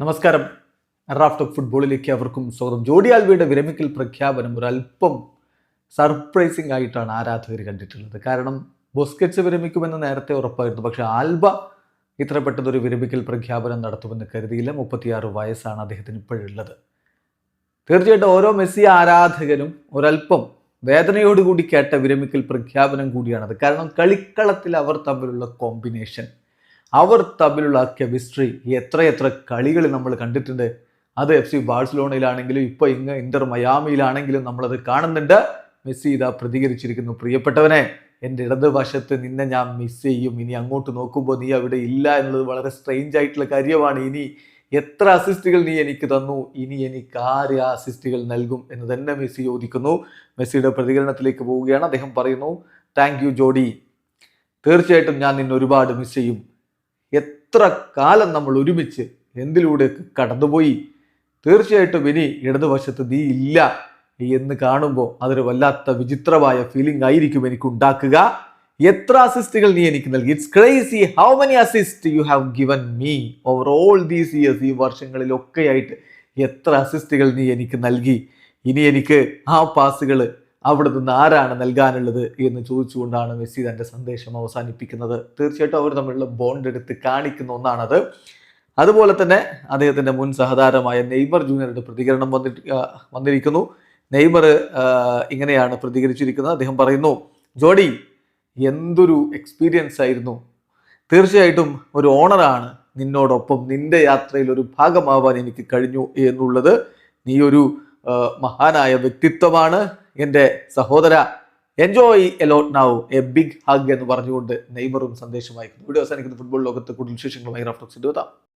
നമസ്കാരം. Raf talk ഫുട്ബോളിലേക്ക് അവർക്കും സ്വാഗതം. ജോഡി ആൽവിയുടെ വിരമിക്കൽ പ്രഖ്യാപനം ഒരല്പം സർപ്രൈസിംഗ് ആയിട്ടാണ് ആരാധകർ കണ്ടിട്ടുള്ളത്. കാരണം ബൊസ്കറ്റ്സ് വിരമിക്കുമെന്ന് നേരത്തെ ഉറപ്പായിരുന്നു. പക്ഷെ ആൽബ ഇത്ര പെട്ടെന്നൊരു വിരമിക്കൽ പ്രഖ്യാപനം നടത്തുമെന്ന് കരുതിയില്ല. മുപ്പത്തിയാറ് വയസ്സാണ് അദ്ദേഹത്തിന് ഇപ്പോഴുള്ളത്. തീർച്ചയായിട്ടും ഓരോ മെസ്സി ആരാധകനും ഒരല്പം വേദനയോടുകൂടി കേട്ട വിരമിക്കൽ പ്രഖ്യാപനം കൂടിയാണത്. കാരണം കളിക്കളത്തിൽ അവർ തമ്മിലുള്ള കോമ്പിനേഷൻ അവർ തമ്മിലുള്ള കെമിസ്ട്രി എത്രയെത്ര കളികൾ നമ്മൾ കണ്ടിട്ടുണ്ട്. അത് എഫ് സി ബാഴ്സലോണയിലാണെങ്കിലും ഇപ്പോൾ ഇങ്ങ് ഇന്റർ മയാമിയിലാണെങ്കിലും നമ്മളത് കാണുന്നുണ്ട്. മെസ്സി ഇതാ പ്രതികരിച്ചിരിക്കുന്നു. പ്രിയപ്പെട്ടവനെ എന്റെ ഇടതുവശത്ത് നിന്നെ ഞാൻ മിസ് ചെയ്യും. ഇനി അങ്ങോട്ട് നോക്കുമ്പോൾ നീ അവിടെ ഇല്ല എന്നുള്ളത് വളരെ സ്ട്രെയിഞ്ച് ആയിട്ടുള്ള കാര്യമാണ്. ഇനി എത്ര അസിസ്റ്റുകൾ നീ എനിക്ക് തന്നു? ഇനി എനിക്ക് ആര് ആ അസിസ്റ്റുകൾ നൽകും എന്ന് തന്നെ മെസ്സി ചോദിക്കുന്നു. മെസ്സിയുടെ പ്രതികരണത്തിലേക്ക് പോവുകയാണ്. അദ്ദേഹം പറയുന്നു താങ്ക് യു ജോഡി. തീർച്ചയായിട്ടും ഞാൻ നിന്നെ ഒരുപാട് മിസ് ചെയ്യും. എത്ര കാലം നമ്മൾ ഒരുമിച്ച് എന്തിലൂടെ കടന്നുപോയി? തീർച്ചയായിട്ടും ഇനി ഇടതുവശത്ത് നീ ഇല്ല എന്ന് കാണുമ്പോൾ അതൊരു വല്ലാത്ത വിചിത്രമായ ഫീലിംഗ് ആയിരിക്കും എനിക്ക് ഉണ്ടാക്കുക എത്ര അസിസ്റ്റുകൾ നീ എനിക്ക് നൽകി? It's crazy how many assist you have given me over all these years ഈ വർഷങ്ങളിലൊക്കെയായിട്ട്. എത്ര അസിസ്റ്റുകൾ നീ എനിക്ക് നൽകി? ഇനി എനിക്ക് ആ പാസുകൾ അവിടെ നിന്ന് ആരാണ് നൽകാനുള്ളത് എന്ന് ചോദിച്ചുകൊണ്ടാണ് മെസ്സി തന്റെ സന്ദേശം അവസാനിപ്പിക്കുന്നത്. തീർച്ചയായിട്ടും അവർ തമ്മിലുള്ള ബോണ്ട് എടുത്ത് കാണിക്കുന്ന ഒന്നാണത്. അതുപോലെ തന്നെ അദ്ദേഹത്തിന്റെ മുൻ സഹതാരമായ നെയ്മർ ജൂനിയറുടെ പ്രതികരണം വന്നിട്ട് വന്നിരിക്കുന്നു. നെയ്മർ ഇങ്ങനെയാണ് പ്രതികരിച്ചിരിക്കുന്നത്. അദ്ദേഹം പറയുന്നു ജോഡി എന്തൊരു എക്സ്പീരിയൻസ് ആയിരുന്നു. തീർച്ചയായിട്ടും ഒരു ഓണറാണ് നിന്നോടൊപ്പം നിന്റെ യാത്രയിൽ ഒരു ഭാഗമാവാൻ എനിക്ക് കഴിഞ്ഞു എന്നുള്ളത് നീ ഒരു മഹാനായ വ്യക്തിത്വമാണ്. എന്റെ സഹോദര enjoy a lot now a big hug എന്ന് പറഞ്ഞുകൊണ്ട് നെയ്മറും സന്ദേശം അയക്കുന്നു. വീഡിയോ അവസാനിക്കുന്ന ഫുട്ബോൾ ലോകത്ത് കൂടുതൽ വിശേഷങ്ങളുമായി റഫ്ലക്സ് എത്താം